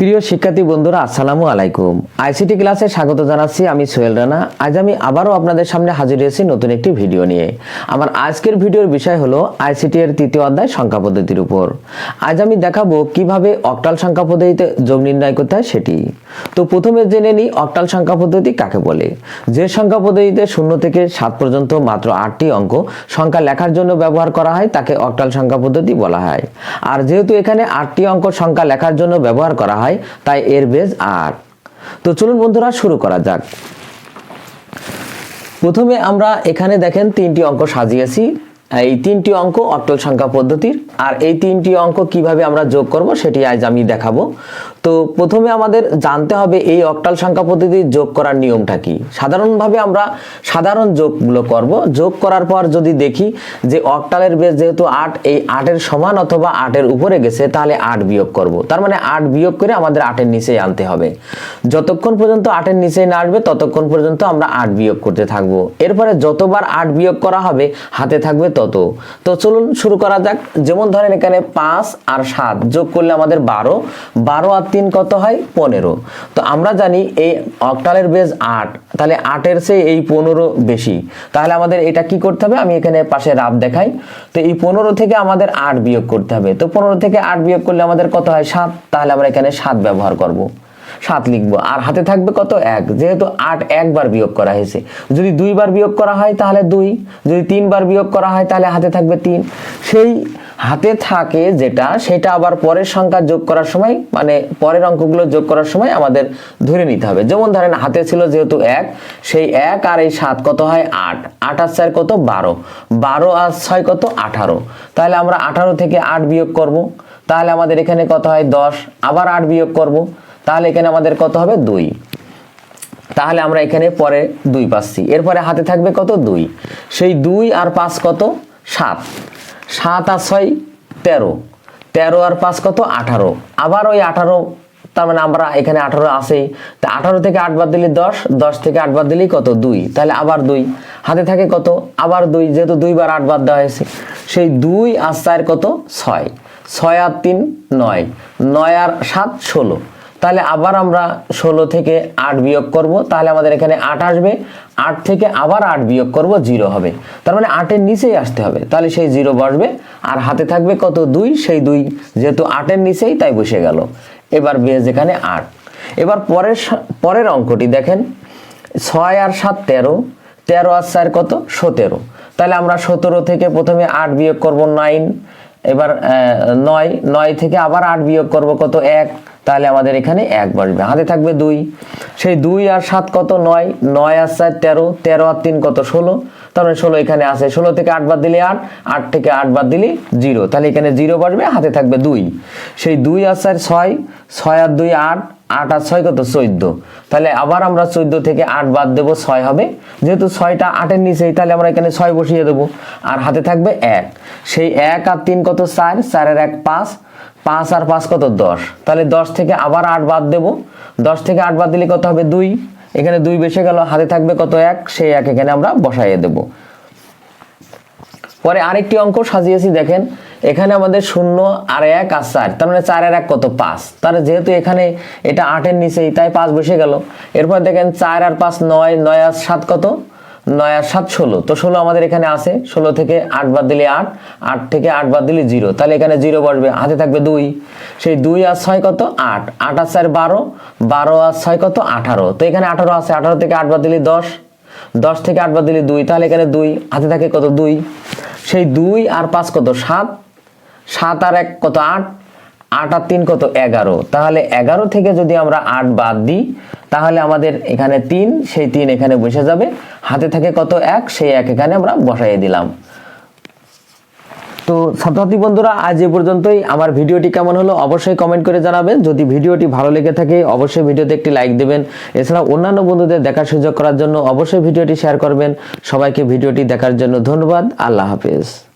প্রিয় শিক্ষার্থী বন্ধুরা, আসসালামু আলাইকুম। আইসিটি ক্লাসে স্বাগত জানাচ্ছি আমি সোহেল রানা। আজ আমি আবারও আপনাদের সামনে হাজির হয়েছি নতুন একটি ভিডিও নিয়ে। আমার আজকের ভিডিওর বিষয় হলো আইসিটি এর তৃতীয় অধ্যায় সংখ্যা পদ্ধতির উপর। আজ আমি দেখাবো কীভাবে অক্টাল সংখ্যা পদ্ধতিতে যোগ নির্ণয় করতে হয় সেটি। তো প্রথমে জেনে নিই অক্টাল সংখ্যা পদ্ধতি কাকে বলে। যে সংখ্যা পদ্ধতিতে শূন্য থেকে সাত পর্যন্ত মাত্র আটটি অঙ্ক সংখ্যা লেখার জন্য ব্যবহার করা হয়, তাকে অক্টাল সংখ্যা পদ্ধতি বলা হয়। আর যেহেতু এখানে আটটি অঙ্ক সংখ্যা লেখার জন্য ব্যবহার করা হয় তাই এর বেজ আর। তো চলুন বন্ধুরা, শুরু করা যাক। প্রথমে আমরা এখানে দেখেন তিনটি অঙ্ক সাজিয়েছি। এই তিনটি অঙ্ক অট্টল সংখ্যা পদ্ধতির, আর এই তিনটি অঙ্ক কীভাবে আমরা যোগ করব সেটি আজ আমি দেখাবো। তো প্রথমে আমাদের জানতে হবে এই অক্টাল সংখ্যা পদ্ধতির যোগ করার নিয়মটা কি? সাধারণভাবে আমরা সাধারণ যোগগুলো করব। যোগ করার পর যদি দেখি যে অক্টালের বেস যেহেতু আট, এই আটের সমান অথবা আটের উপরে গেছে, তাহলে আট বিয়োগ করব। তার মানে আট বিয়োগ করে আমাদের আটের নিচেই আনতে হবে। যতক্ষণ পর্যন্ত আটের নিচেই না আসবে, ততক্ষণ পর্যন্ত আমরা আট বিয়োগ করতে থাকব। এরপরে যতবার আট বিয়োগ করা হবে, হাতে থাকবে তত। তো চলুন শুরু করা যাক। যেমন ধরেন এখানে পাঁচ আর সাত যোগ করলে আমাদের বারো। বারো আর তিন কত হয়? পনেরো। তো আমরা জানি এই অক্টালের বেজ আট। তাহলে আটের চেয়ে এই পনেরো বেশি। তাহলে আমাদের এটা কি করতে হবে? আমি এখানে পাশে রাব দেখাই। তো এই পনেরো থেকে আমাদের আট বিয়োগ করতে হবে। তো পনেরো থেকে আট বিয়োগ করলে আমাদের কত হয়? সাত। তাহলে আমরা এখানে সাত ব্যবহার করব। সাত লিখব। আর হাতে থাকবে কত? এক। যেহেতু আট একবার বিয়োগ করা হয়েছে। যদি দুইবার বিয়োগ করা হয় তাহলে দুই। যদি তিনবার বিয়োগ করা হয় তাহলে হাতে থাকবে তিন। সেই হাতে থাকে যেটা, সেটা আবার পরের সংখ্যা যোগ করার সময় মানে পরের অঙ্কগুলো যোগ করার সময় আমাদের ধরে নিতে হবে। যেমন ধরেন হাতে ছিল যেহেতু এক, সেই এক আর এই সাত কত হয়? আট। আট আর চার কত? বারো। বারো আর ছয় কত? আঠারো। তাহলে আমরা আঠারো থেকে আট বিয়োগ করব। তাহলে আমাদের এখানে কত হয়? দশ। আবার আট বিয়োগ করব। তাহলে এখানে আমাদের কত হবে? দুই। তাহলে আমরা এখানে পরে দুই পাচ্ছি। এরপরে হাতে থাকবে কত? দুই। সেই দুই আর পাঁচ কত? সাত। সাত আর ছয়, তেরো। তেরো আর পাঁচ কত? আঠারো। আবার ওই আঠারো, তার মানে আমরা এখানে আঠারো আছেই তা আঠারো থেকে আট বাদ দিলে দশ দশ থেকে আট বাদ দিলেই কত? দুই। তাহলে আবার দুই। হাতে থাকে কত? আবার দুই, যেহেতু দুইবার আট বাদ দেওয়া হয়েছে। সেই দুই আর চার কত? ছয়। ছয় আর তিন, নয়। নয় আর সাত, ষোলো। তাহলে আবার আমরা ষোলো থেকে আট বিয়োগ করব, তাহলে আমাদের এখানে আট আসবে। আট থেকে আবার আট বিয়োগ করব, জিরো হবে। তার মানে আটের নিচেই আসতে হবে। তাহলে সেই জিরো বসবে। আর হাতে থাকবে কত? দুই। সেই দুই যেহেতু আটের নিচেই, তাই বসে গেল। এবার বেজ এখানে আট। এবার পরের পরের অঙ্কটি দেখেন। ছয় আর সাত তেরো। তেরো আর চার কত? সতেরো। তাহলে আমরা সতেরো থেকে প্রথমে আট বিয়োগ করব, নাইন। এবার নয়। নয় থেকে আবার আট বিয়োগ করব কত? এক। তাহলে আমাদের এখানে এক বসবে। হাতে থাকবে দুই। সেই দুই আর সাত কত? নয়। নয় আর চার তেরো। তেরো আর তিন কত? ষোলো। তারপরে ষোলো এখানে আছে। ষোলো থেকে আট বাদ দিলে আট। আট থেকে আট বাদ দিলে জিরো। তাহলে এখানে জিরো বসবে, হাতে থাকবে দুই। সেই দুই আর চার ছয়। ছয় আর দুই আট। আট আর ছয় কত? চোদ্দ। তাহলে আবার আমরা চোদ্দ থেকে আট বাদ দেবো, ছয় হবে। যেহেতু ছয়টা আটের নিচেই, তাহলে আমরা এখানে ছয় বসিয়ে দেবো। আর হাতে থাকবে এক। সেই এক আর তিন কত? চার। চারের এক পাঁচ। পাঁচ আর পাঁচ কত? দশ। তাহলে দশ থেকে আবার আট বাদ দেবো। দশ থেকে আট বাদ দিলে কত হবে? দুই। এখানে দুই বেসে গেল, হাতে থাকবে কত? এক। সেই এক এখানে আমরা বসাইয়ে দেবো। পরে আরেকটি অঙ্ক সাজিয়েছি, দেখেন। এখানে আমাদের শূন্য আর এক আর চার। তার মানে চার আর এক কত? পাঁচ। তাহলে যেহেতু এখানে এটা আটের নিচেই, তাই পাঁচ বসে গেল। এরপর দেখেন চার আর পাঁচ নয় নয় আর সাত কত? নয় আর সাত ষোলো। তো ষোলো আমাদের এখানে আছে। ষোলো থেকে আট বাদ দিলে আট আট থেকে আট বাদ দিলে জিরো। তাহলে এখানে জিরো বসবে। হাতে থাকবে দুই। সেই দুই আর ছয় কত? আট। আট আর চার বারো। বারো আর ছয় কত? আঠারো। তো এখানে আঠারো আছে। আঠারো থেকে আট বাদ দিলে দশ। দশ থেকে আট বাদ দিলে দুই। তাহলে এখানে দুই। হাতে থাকে কত? দুই। সেই দুই আর পাঁচ কত? সাত। সাত আর এক কত? আট। আট আর তিন কত এগারো? তাহলে এগারো থেকে যদি আমরা আট বাদ দিই, তাহলে আমাদের এখানে তিন, সেই তিন এখানে বসে যাবে। হাতে থাকে কত এক? সেই এক এখানে আমরা বসাইয়ে দিলাম। তো ছাত্রছাত্রী বন্ধুরা, আজ এ পর্যন্তই। আমার ভিডিওটি কেমন হলো অবশ্যই কমেন্ট করে জানাবেন। যদি ভিডিওটি ভালো লেগে থাকে, অবশ্যই ভিডিওতে একটি লাইক দেবেন। এছাড়া অন্যান্য বন্ধুদের দেখার সুযোগ করার জন্য অবশ্যই ভিডিওটি শেয়ার করবেন। সবাইকে ভিডিওটি দেখার জন্য ধন্যবাদ। আল্লাহ হাফেজ।